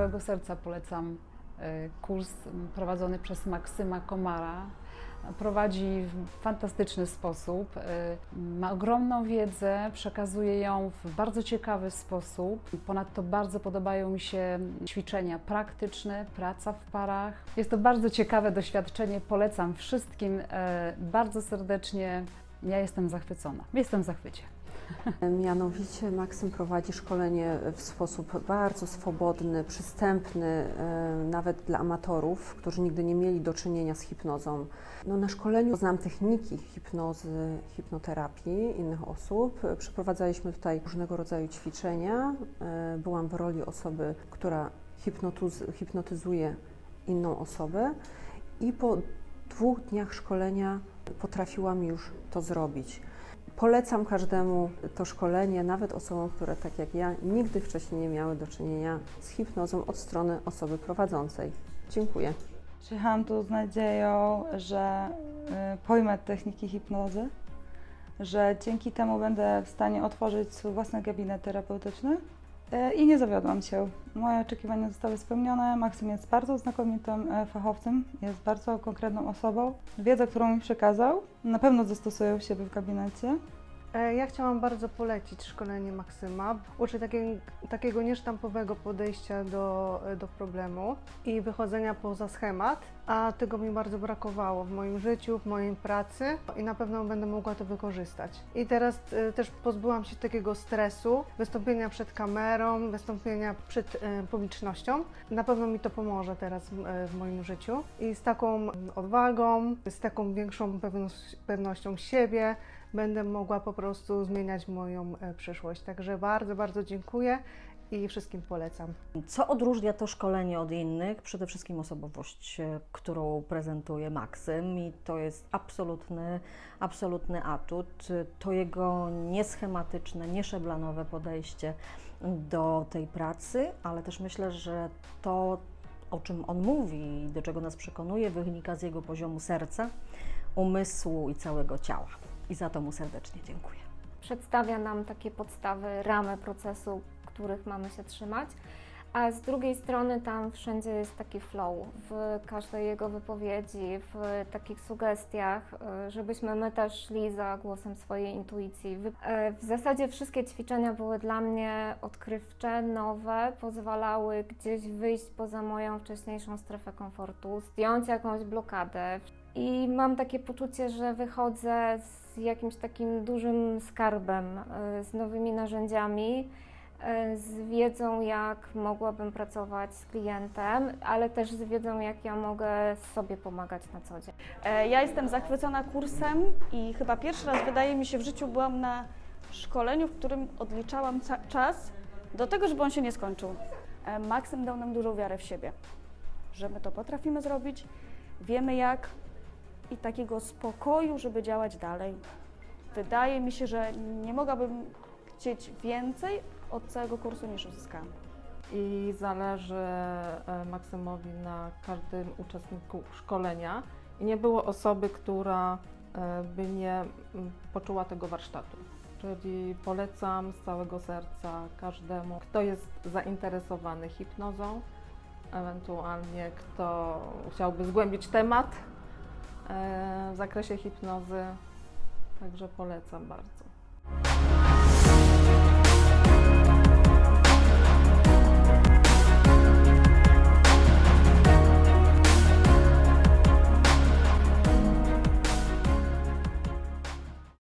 całego serca polecam e, kurs prowadzony przez Maksyma Komara. Prowadzi w fantastyczny sposób, e, ma ogromną wiedzę, przekazuje ją w bardzo ciekawy sposób. Ponadto bardzo podobają mi się ćwiczenia praktyczne, praca w parach. Jest to bardzo ciekawe doświadczenie, polecam wszystkim e, bardzo serdecznie. Ja jestem zachwycona, jestem w zachwycie. Mianowicie Maksym prowadzi szkolenie w sposób bardzo swobodny, przystępny, e, nawet dla amatorów, którzy nigdy nie mieli do czynienia z hipnozą. No, na szkoleniu znam techniki hipnozy, hipnoterapii innych osób. Przeprowadzaliśmy tutaj różnego rodzaju ćwiczenia. E, Byłam w roli osoby, która hipnotyz- hipnotyzuje inną osobę i po dwóch dniach szkolenia potrafiłam już to zrobić. Polecam każdemu to szkolenie, nawet osobom, które tak jak ja nigdy wcześniej nie miały do czynienia z hipnozą od strony osoby prowadzącej. Dziękuję. Przyjechałam tu z nadzieją, że y, pojmę techniki hipnozy, że dzięki temu będę w stanie otworzyć swój własny gabinet terapeutyczny i nie zawiodłam się. Moje oczekiwania zostały spełnione. Maksym jest bardzo znakomitym y, fachowcem, jest bardzo konkretną osobą. Wiedzę, którą mi przekazał, na pewno zastosuję u siebie w gabinecie. E, Ja chciałam bardzo polecić szkolenie Maksyma. Uczy takiego, takiego niesztampowego podejścia do, do problemu i wychodzenia poza schemat, a tego mi bardzo brakowało w moim życiu, w mojej pracy i na pewno będę mogła to wykorzystać. I teraz e, też pozbyłam się takiego stresu, wystąpienia przed kamerą, wystąpienia przed e, publicznością. Na pewno mi to pomoże teraz e, w moim życiu i z taką odwagą, z taką większą pewnością siebie, będę mogła po prostu zmieniać moją e, przyszłość. Także bardzo, bardzo dziękuję i wszystkim polecam. Co odróżnia to szkolenie od innych? Przede wszystkim osobowość, e, którą prezentuje Maksym i to jest absolutny, absolutny atut. To jego nieschematyczne, nieszeblanowe podejście do tej pracy, ale też myślę, że to, o czym on mówi i do czego nas przekonuje, wynika z jego poziomu serca, umysłu i całego ciała. I za to mu serdecznie dziękuję. przedstawia nam takie podstawy, ramy procesu, których mamy się trzymać, a z drugiej strony tam wszędzie jest taki flow w każdej jego wypowiedzi, w takich sugestiach, y, żebyśmy my też szli za głosem swojej intuicji. E, W zasadzie wszystkie ćwiczenia były dla mnie odkrywcze, nowe, pozwalały gdzieś wyjść poza moją wcześniejszą strefę komfortu, zdjąć jakąś blokadę, i mam takie poczucie, że wychodzę z jakimś takim dużym skarbem, y, z nowymi narzędziami, z wiedzą, jak mogłabym pracować z klientem, ale też z wiedzą, jak ja mogę sobie pomagać na co dzień. E, Ja jestem zachwycona kursem i chyba pierwszy raz, wydaje mi się, w życiu byłam na szkoleniu, w którym odliczałam czas do tego, żeby on się nie skończył. E, Maksym dał nam dużą wiarę w siebie, że my to potrafimy zrobić, wiemy jak i takiego spokoju, żeby działać dalej. Wydaje mi się, że nie mogłabym chcieć więcej od całego kursu niż uzyskałam. i zależy e, Maksymowi na każdym uczestniku szkolenia i nie było osoby, która e, by nie poczuła tego warsztatu. Czyli polecam z całego serca każdemu, kto jest zainteresowany hipnozą, ewentualnie kto chciałby zgłębić temat e, w zakresie hipnozy. Także polecam bardzo.